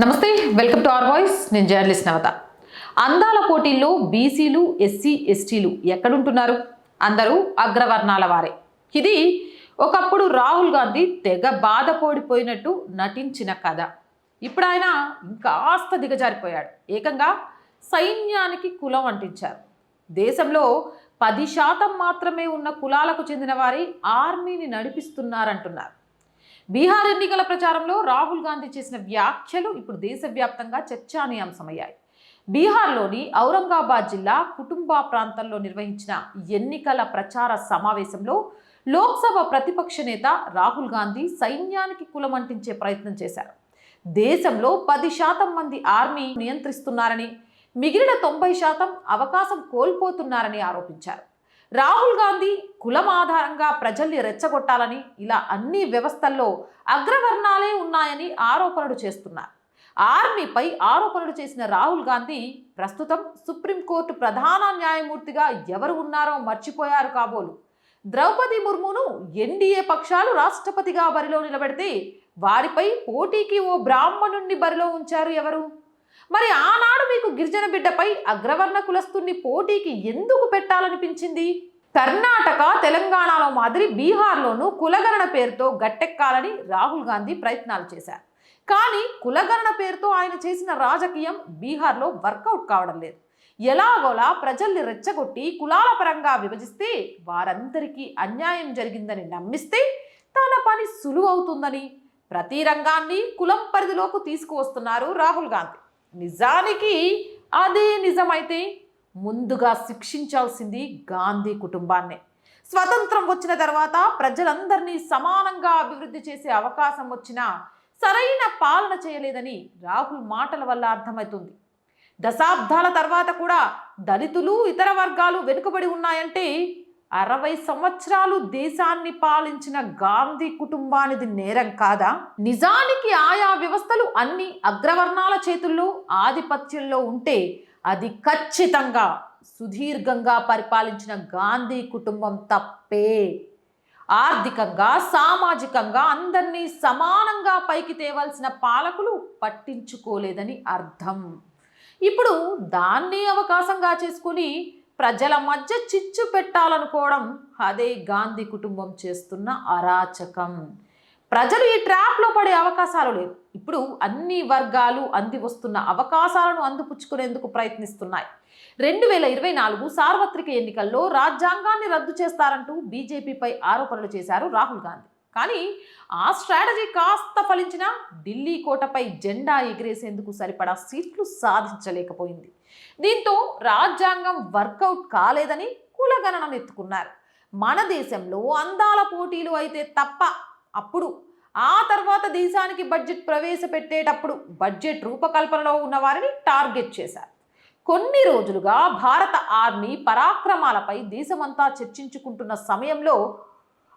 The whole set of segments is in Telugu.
నమస్తే వెల్కమ్ టు అవర్ వాయిస్. నేను జర్నలిస్ట్ నవత. అందాల పోటీల్లో బీసీలు ఎస్సీ ఎస్టీలు ఎక్కడుంటున్నారు? అందరూ అగ్రవర్ణాల వారే. ఇది ఒకప్పుడు రాహుల్ గాంధీ తెగ బాధపడిపోయినట్టు నటించిన కథ. ఇప్పుడు ఆయన ఇంకాస్త దిగజారిపోయాడు. ఏకంగా సైన్యానికి కులం అంటించారు. దేశంలో పది శాతం మాత్రమే ఉన్న కులాలకు చెందిన వారి ఆర్మీని నడిపిస్తున్నారంటున్నారు. బీహార్ ఎన్నికల ప్రచారంలో రాహుల్ గాంధీ చేసిన వ్యాఖ్యలు ఇప్పుడు దేశవ్యాప్తంగా చర్చానీయాంశమయ్యాయి. బీహార్లోని ఔరంగాబాద్ జిల్లా కుటుంబా ప్రాంతంలో నిర్వహించిన ఎన్నికల ప్రచార సమావేశంలో లోక్సభ ప్రతిపక్ష నేత రాహుల్ గాంధీ సైన్యానికి కులమంటించే ప్రయత్నం చేశారు. దేశంలో పది శాతం మంది ఆర్మీ నియంత్రిస్తున్నారని మిగిలిన తొంభై శాతం అవకాశం కోల్పోతున్నారని ఆరోపించారు. రాహుల్ గాంధీ కులం ఆధారంగా ప్రజల్ని రెచ్చగొట్టాలని ఇలా అన్ని వ్యవస్థల్లో అగ్రవర్ణాలే ఉన్నాయని ఆరోపణలు చేస్తున్నారు. ఆర్మీపై ఆరోపణలు చేసిన రాహుల్ గాంధీ ప్రస్తుతం సుప్రీంకోర్టు ప్రధాన న్యాయమూర్తిగా ఎవరు ఉన్నారో మర్చిపోయారు కాబోలు. ద్రౌపది ముర్మును ఎన్డీఏ పక్షాలు రాష్ట్రపతిగా బరిలో నిలబెడితే వారిపై పోటీకి ఓ బ్రాహ్మణుణ్ణి బరిలో ఉంచారు ఎవరు? మరి ఆనాడు గిరిజన బిడ్డపై అగ్రవర్ణ కులస్తుని పోటీకి ఎందుకు పెట్టాలనిపించింది? కర్ణాటక తెలంగాణలో మాదిరి బీహార్లోనూ కులగణన పేరుతో గట్టెక్కాలని రాహుల్ గాంధీ ప్రయత్నాలు చేశారు. కానీ కులగణన పేరుతో ఆయన చేసిన రాజకీయం బీహార్లో వర్కౌట్ కావడం లేదు. ఎలాగోలా ప్రజల్ని రెచ్చగొట్టి కులాల పరంగా విభజిస్తే వారందరికీ అన్యాయం జరిగిందని నమ్మిస్తే తన పని సులువవుతుందని ప్రతి రంగాన్ని కులం పరిధిలోకి తీసుకువస్తున్నారు రాహుల్ గాంధీ. నిజానికి అదే నిజమైతే ముందుగా శిక్షించాల్సింది గాంధీ కుటుంబాన్నే. స్వతంత్రం వచ్చిన తర్వాత ప్రజలందరినీ సమానంగా అభివృద్ధి చేసే అవకాశం వచ్చినా సరైన పాలన చేయలేదని రాహుల్ మాటల వల్ల అర్థమవుతుంది. దశాబ్దాల తర్వాత కూడా దళితులు ఇతర వర్గాలు వెనుకబడి ఉన్నాయంటే అరవై సంవత్సరాలు దేశాన్ని పాలించిన గాంధీ కుటుంబానిది నేరం కాదా? నిజానికి ఆయా వ్యవస్థలు అన్ని అగ్రవర్ణాల చేతుల్లో ఆధిపత్యంలో ఉంటే అది ఖచ్చితంగా సుదీర్ఘంగా పరిపాలించిన గాంధీ కుటుంబం తప్పే. ఆర్థికంగా సామాజికంగా అందరినీ సమానంగా పైకి తేవాల్సిన పాలకులు పట్టించుకోలేదని అర్థం. ఇప్పుడు దాన్ని అవకాశంగా చేసుకుని ప్రజల మధ్య చిచ్చు పెట్టాలనుకోవడం అదే గాంధీ కుటుంబం చేస్తున్న అరాచకం. ప్రజలు ఈ ట్రాప్లో పడే అవకాశాలు లేవు. ఇప్పుడు అన్ని వర్గాలు అంది వస్తున్న అవకాశాలను అందిపుచ్చుకునేందుకు ప్రయత్నిస్తున్నాయి. రెండు వేల ఇరవై నాలుగు సార్వత్రిక ఎన్నికల్లో రాజ్యాంగాన్ని రద్దు చేస్తారంటూ బీజేపీపై ఆరోపణలు చేశారు రాహుల్ గాంధీ. కానీ ఆ స్ట్రాటజీ కాస్త ఫలించినా ఢిల్లీ కోటపై జెండా ఎగిరేసేందుకు సరిపడా సీట్లు సాధించలేకపోయింది. దీంతో రాజ్యాంగం వర్కౌట్ కాలేదని కులగణన ఎత్తుకున్నారు మన దేశంలో అందాల పోటీలు అయితే తప్ప అప్పుడు ఆ తర్వాత దేశానికి బడ్జెట్ ప్రవేశపెట్టేటప్పుడు బడ్జెట్ రూపకల్పనలో ఉన్న వారిని టార్గెట్ చేశారు. కొన్ని రోజులుగా భారత ఆర్మీ పరాక్రమాలపై దేశమంతా చర్చించుకుంటున్న సమయంలో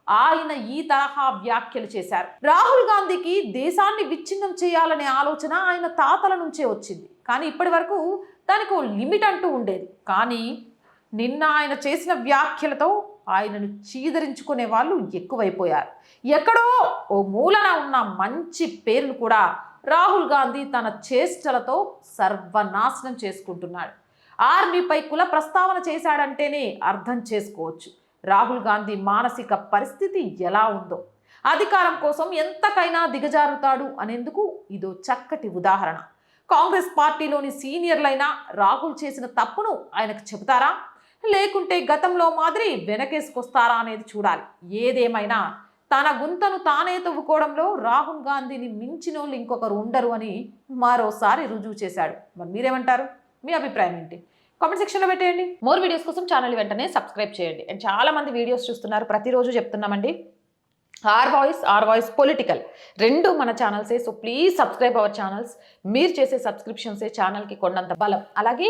ఆయన ఈ తరహా వ్యాఖ్యలు చేశారు. రాహుల్ గాంధీకి దేశాన్ని విచ్ఛిన్నం చేయాలనే ఆలోచన ఆయన తాతల నుంచే వచ్చింది. కానీ ఇప్పటి వరకు దానికి లిమిట్ అంటూ ఉండేది. కానీ నిన్న ఆయన చేసిన వ్యాఖ్యలతో ఆయనను చీదరించుకునే వాళ్ళు ఎక్కువైపోయారు. ఎక్కడో ఓ మూలన ఉన్న మంచి పేరును కూడా రాహుల్ గాంధీ తన చేష్టలతో సర్వనాశనం చేసుకుంటున్నాడు. ఆర్మీపై కుల ప్రస్తావన చేశాడంటేనే అర్థం చేసుకోవచ్చు. రాహుల్ గాంధీ మానసిక పరిస్థితి ఎలా ఉందో అధికారం కోసం ఎంతకైనా దిగజారుతాడు అనేందుకు ఇదో చక్కటి ఉదాహరణ. కాంగ్రెస్ పార్టీలోని సీనియర్లైనా రాహుల్ చేసిన తప్పును ఆయనకు చెబుతారా? లేకుంటే గతంలో మాదిరి వెనకేసుకొస్తారా అనేది చూడాలి. ఏదేమైనా తన గుంతను తానే తవ్వుకోవడంలో రాహుల్ గాంధీని మించినోళ్ళు ఇంకొకరు ఉండరు అని మరోసారి రుజువు చేశాడు. మరి మీరేమంటారు? మీ అభిప్రాయం ఏంటి? కామెంట్ సెక్షన్లో పెట్టేయండి. మోర్ వీడియోస్ కోసం ఛానల్ వెంటనే సబ్స్క్రైబ్ చేయండి. అండ్ చాలా మంది వీడియోస్ చూస్తున్నారు. ప్రతిరోజు చెప్తున్నామండి. R voice R voice political రెండు మన ఛానల్సే so please subscribe our channels మీరు చేసే సబ్స్క్రిప్షన్సే ఛానల్కి కొండంత బలం. అలాగే